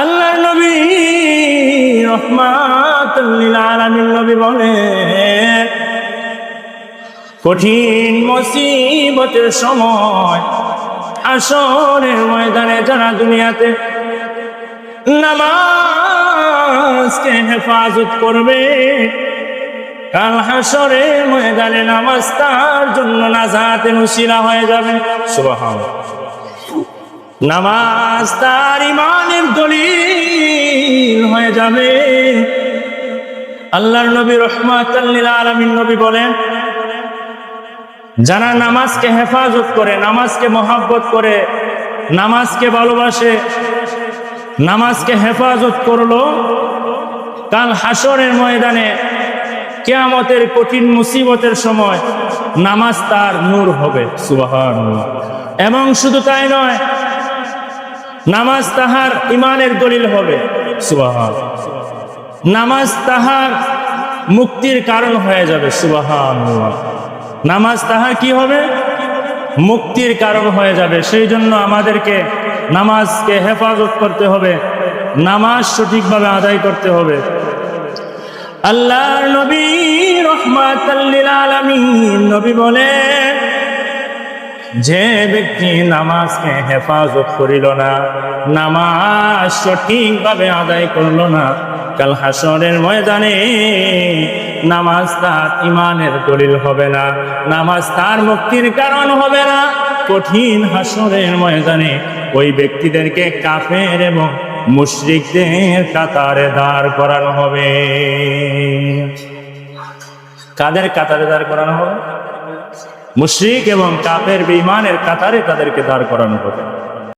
আল্লাহর নবী রহমাতুল্লিল নবী বলেন কঠিন মুসিবতের সময় আসরের ময়দানে যারা দুনিয়াতে নামাজকে হেফাজত করবে, কাল হাসরে ময়দানে নামাজ তার জন্য নাজাতে মুসিলা হয়ে যাবে। সুবহানাল্লাহ। নামাজ তার ইমানের দলিল হয়ে যাবে। আল্লাহর নবী রহমাতাল্লিল আলামিন নবী বলেন, যারা নামাজকে হেফাজত করে, নামাজকে মহাব্বত করে, নামাজকে ভালোবাসে, নামাজকে হেফাজত করল, কাল হাসরের ময়দানে কেয়ামতের কঠিন মুসিবতের সময় নামাজ তার নূর হবে সুবাহান এবং শুধু তাই নয় নামাজ তাহার ইমানের দলিল হবে। সুবাহান। নামাজ তাহার মুক্তির কারণ হয়ে যাবে। সুবাহান নামাজ তাহার কি হবে? মুক্তির কারণ হয়ে যাবে। সেই জন্য আমাদেরকে নামাজকে হেফাজত করতে হবে। নামাজ সঠিকভাবে আদায় করতে হবে। আল্লাহর নবী আলামিন নবী বলেন যে ব্যক্তি নামাজকে হেফাজত করিল না, নামাজ সঠিকভাবে আদায় করল না, কাল হাসরের ময়দানে নামাজ তার ইমানের দলিল হবে না, নামাজ তার মুক্তির কারণ হবে না। কঠিন হাসরের ময়দানে ওই ব্যক্তিদেরকে কাফের এবং মুশরিকদের কাতারে দাঁড় করানো হবে। কাদের কাতারে দাঁড় করানো হবে? মুশরিক এবং কাপের বিমানের কাতারে তাদেরকে দাঁড় করানো হবে।